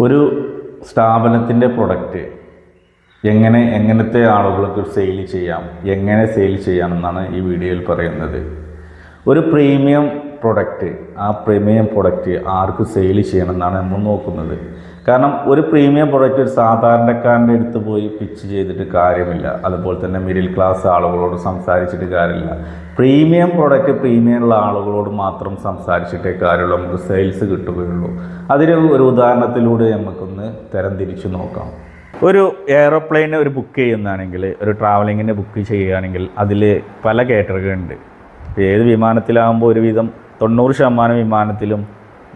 ഒരു സ്ഥാപനത്തിന്റെ പ്രൊഡക്റ്റ് എങ്ങനെ എങ്ങനത്തെ ആളുകൾക്ക് സെയിൽ ചെയ്യാം എങ്ങനെ സെയിൽ ചെയ്യാമെന്നാണ് ഈ വീഡിയോയിൽ പറയുന്നത്. ഒരു പ്രീമിയം പ്രൊഡക്റ്റ് ആ പ്രീമിയം പ്രൊഡക്റ്റ് ആർക്ക് സെയിൽ ചെയ്യണം എന്നാണ് നമ്മൾ നോക്കുന്നത്. കാരണം ഒരു പ്രീമിയം പ്രൊഡക്റ്റ് ഒരു സാധാരണക്കാരന്റെ അടുത്ത് പോയി പിച്ച് ചെയ്തിട്ട് കാര്യമില്ല. അതുപോലെ തന്നെ മിഡിൽ ക്ലാസ് ആളുകളോട് സംസാരിച്ചിട്ട് കാര്യമില്ല. പ്രീമിയം പ്രൊഡക്റ്റ് പ്രീമിയം ഉള്ള ആളുകളോട് മാത്രം സംസാരിച്ചിട്ടേ കാര്യമുള്ളൂ. നമുക്ക് സെയിൽസ് കിട്ടുകയുള്ളൂ. അതിന് ഒരു ഉദാഹരണത്തിലൂടെ നമുക്കൊന്ന് തരംതിരിച്ച് നോക്കാം. ഒരു എയറോപ്ലെയിന് ഒരു ബുക്ക് ചെയ്യുന്നതാണെങ്കിൽ ഒരു ട്രാവലിങ്ങിന് ബുക്ക് ചെയ്യുകയാണെങ്കിൽ അതിൽ പല കാറ്റഗറി ഉണ്ട്. ഏത് വിമാനത്തിലാകുമ്പോൾ ഒരുവിധം തൊണ്ണൂറ് ശതമാനം വിമാനത്തിലും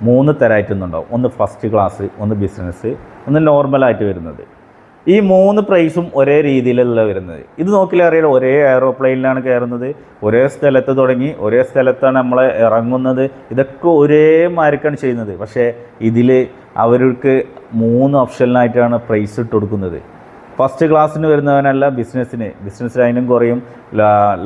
മൂന്ന് തരമായിട്ടൊന്നുണ്ടാവും ഒന്ന് ഫസ്റ്റ് ക്ലാസ് ഒന്ന് ബിസിനസ് ഒന്ന് നോർമലായിട്ട് വരുന്നത്. ഈ മൂന്ന് പ്രൈസും ഒരേ രീതിയിലല്ല വരുന്നത്. ഇത് നോക്കിയാൽ അറിയാലോ ഒരേ എയറോപ്ലെയിനിലാണ് കയറുന്നത്. ഒരേ സ്ഥലത്ത് തുടങ്ങി ഒരേ സ്ഥലത്താണ് നമ്മൾ ഇറങ്ങുന്നത്. ഇതൊക്കെ ഒരേ മാർക്കാണ് ചെയ്യുന്നത്. പക്ഷേ ഇതിൽ അവർക്ക് മൂന്ന് ഓപ്ഷനിലായിട്ടാണ് പ്രൈസ് ഇട്ട് കൊടുക്കുന്നത്. ഫസ്റ്റ് ക്ലാസ്സിന് വരുന്നവനല്ല ബിസിനസ്സിന്. ബിസിനസ് ലൈനും കുറയും.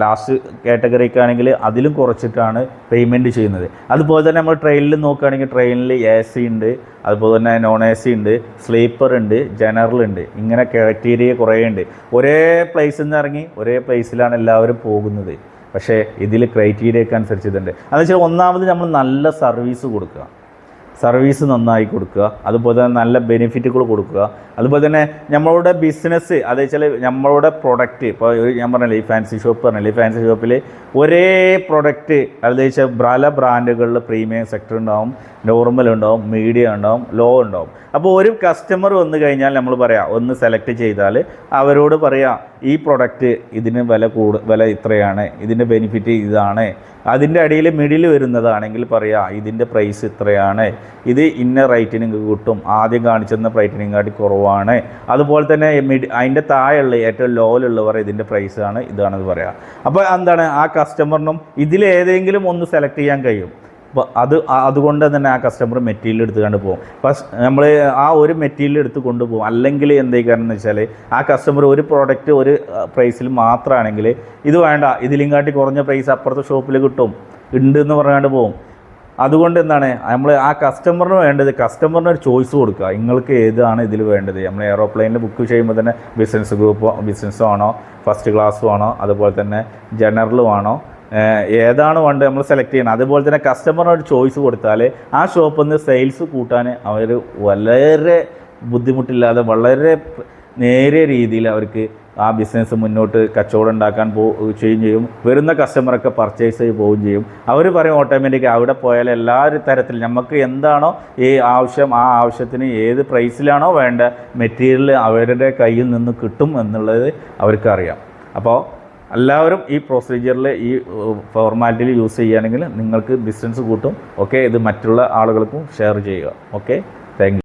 ലാസ്റ്റ് കാറ്റഗറിക്കാണെങ്കിൽ അതിലും കുറച്ചിട്ടാണ് പേയ്മെന്റ് ചെയ്യുന്നത്. അതുപോലെ തന്നെ നമ്മൾ ട്രെയിനിൽ നോക്കുകയാണെങ്കിൽ ട്രെയിനിൽ എ സി ഉണ്ട്. അതുപോലെ തന്നെ നോൺ എ സി ഉണ്ട്. സ്ലീപ്പർ ഉണ്ട്. ജനറൽ ഉണ്ട്. ഇങ്ങനെ ക്രൈറ്റീരിയ കുറേ ഉണ്ട്. ഒരേ പ്ലേസിൽ നിന്ന് ഇറങ്ങി ഒരേ പ്ലേസിലാണ് എല്ലാവരും പോകുന്നത്. പക്ഷേ ഇതിൽ ക്രൈറ്റീരിയക്ക് അനുസരിച്ച് ഇതുണ്ട്. അതെന്ന് വെച്ചാൽ ഒന്നാമത് നമ്മൾ നല്ല സർവീസ് കൊടുക്കുക. സർവീസ് നന്നായി കൊടുക്കുക. അതുപോലെ തന്നെ നല്ല ബെനിഫിറ്റുകൾ കൊടുക്കുക. അതുപോലെ തന്നെ നമ്മളുടെ ബിസിനസ് അത് വെച്ചാൽ നമ്മളുടെ പ്രൊഡക്റ്റ് ഇപ്പോൾ ഞാൻ പറഞ്ഞില്ലേ ഈ ഫാൻസി ഷോപ്പ് പറഞ്ഞില്ലേ ഈ ഫാൻസി ഷോപ്പിൽ ഒരേ പ്രൊഡക്റ്റ് അത് വെച്ചാൽ പല ബ്രാൻഡുകളിൽ പ്രീമിയം സെക്ടർ ഉണ്ടാവും നോർമൽ ഉണ്ടാവും മീഡിയം ഉണ്ടാവും ലോ ഉണ്ടാവും. അപ്പോൾ ഒരു കസ്റ്റമർ വന്നു കഴിഞ്ഞാൽ നമ്മൾ പറയാം ഒന്ന് സെലക്ട് ചെയ്താൽ അവരോട് പറയാം ഈ പ്രൊഡക്റ്റ് ഇതിന് വില കൂടു വില ഇത്രയാണ് ഇതിന്റെ ബെനിഫിറ്റ് ഇതാണ്. അതിന്റെ അടിയിൽ മിഡിൽ വരുന്നതാണെങ്കിൽ പറയാം ഇതിന്റെ പ്രൈസ് ഇത്രയാണ്. ഇത് ഇന്ന റേറ്റിന് നിങ്ങൾക്ക് കിട്ടും. ആദ്യം കാണിച്ചിരുന്ന റേറ്റിനും കാട്ടി കുറവാണ്. അതുപോലെ തന്നെ മിഡ് അതിന്റെ താഴെയുള്ള ഏറ്റവും ലോയിലുള്ളവർ ഇതിന്റെ പ്രൈസാണ് ഇതാണെന്ന് പറയാം. അപ്പോൾ എന്താണ്? ആ കസ്റ്റമറിനും ഇതിലേതെങ്കിലും ഒന്ന് സെലക്ട് ചെയ്യാൻ കഴിയും. അത് അതുകൊണ്ട് തന്നെ ആ കസ്റ്റമർ മെറ്റീരിയൽ എടുത്തുകൊണ്ട് പോകും. ഫസ്റ്റ് നമ്മൾ ആ ഒരു മെറ്റീരിയൽ എടുത്ത് കൊണ്ടുപോകും അല്ലെങ്കിൽ എന്തൊക്കെയാണെന്ന് വെച്ചാൽ ആ കസ്റ്റമർ ഒരു പ്രോഡക്റ്റ് ഒരു പ്രൈസിൽ മാത്രമാണെങ്കിൽ ഇത് വേണ്ട ഇതിലും കാട്ടി കുറഞ്ഞ പ്രൈസ് അപ്പുറത്തെ ഷോപ്പിൽ കിട്ടും. ഉണ്ട് എന്ന് പറഞ്ഞാണ്ട് പോകും. അതുകൊണ്ട് എന്താണ്? നമ്മൾ ആ കസ്റ്റമറിന് വേണ്ടത് കസ്റ്റമറിന് ഒരു ചോയ്സ് കൊടുക്കുക. നിങ്ങൾക്ക് ഏതാണ് ഇതിൽ വേണ്ടത്? നമ്മൾ എയറോപ്ലെയിനിൽ ബുക്ക് ചെയ്യുമ്പോൾ തന്നെ ബിസിനസ് ഗ്രൂപ്പ് ബിസിനസ്സോ ആണോ? ഫസ്റ്റ് ക്ലാസ്സും ആണോ? അതുപോലെ തന്നെ ജനറലും ആണോ? ഏതാണ് വണ്ട് നമ്മൾ സെലക്ട് ചെയ്യണം അതുപോലെ തന്നെ കസ്റ്റമറിന് ഒരു ചോയ്സ് കൊടുത്താൽ ആ ഷോപ്പിൽ നിന്ന് സെയിൽസ് കൂട്ടാൻ അവർ വളരെ ബുദ്ധിമുട്ടില്ലാതെ വളരെ നേരിയ രീതിയിൽ അവർക്ക് ആ ബിസിനസ് മുന്നോട്ട് കച്ചവടം ഉണ്ടാക്കാൻ പോ ചെയ്യുകയും ചെയ്യും. വരുന്ന കസ്റ്റമറൊക്കെ പർച്ചേസ് ചെയ്ത് പോവുകയും ചെയ്യും. അവർ പറയും ഓട്ടോമാറ്റിക് അവിടെ പോയാൽ എല്ലാ തരത്തിലും നമുക്ക് എന്താണോ ഈ ആവശ്യം ആ ആവശ്യത്തിന് ഏത് പ്രൈസിലാണോ വേണ്ട മെറ്റീരിയൽ അവരുടെ കയ്യിൽ നിന്ന് കിട്ടും എന്നുള്ളത് അവർക്കറിയാം. അപ്പോൾ എല്ലാവരും ഈ പ്രൊസീജിയറിൽ ഈ ഫോർമാലിറ്റിയിൽ യൂസ് ചെയ്യുകയാണെങ്കിൽ നിങ്ങൾക്ക് ബിസിനസ് കൂട്ടും. ഓക്കെ ഇത് മറ്റുള്ള ആളുകൾക്കും ഷെയർ ചെയ്യുക. Okay thank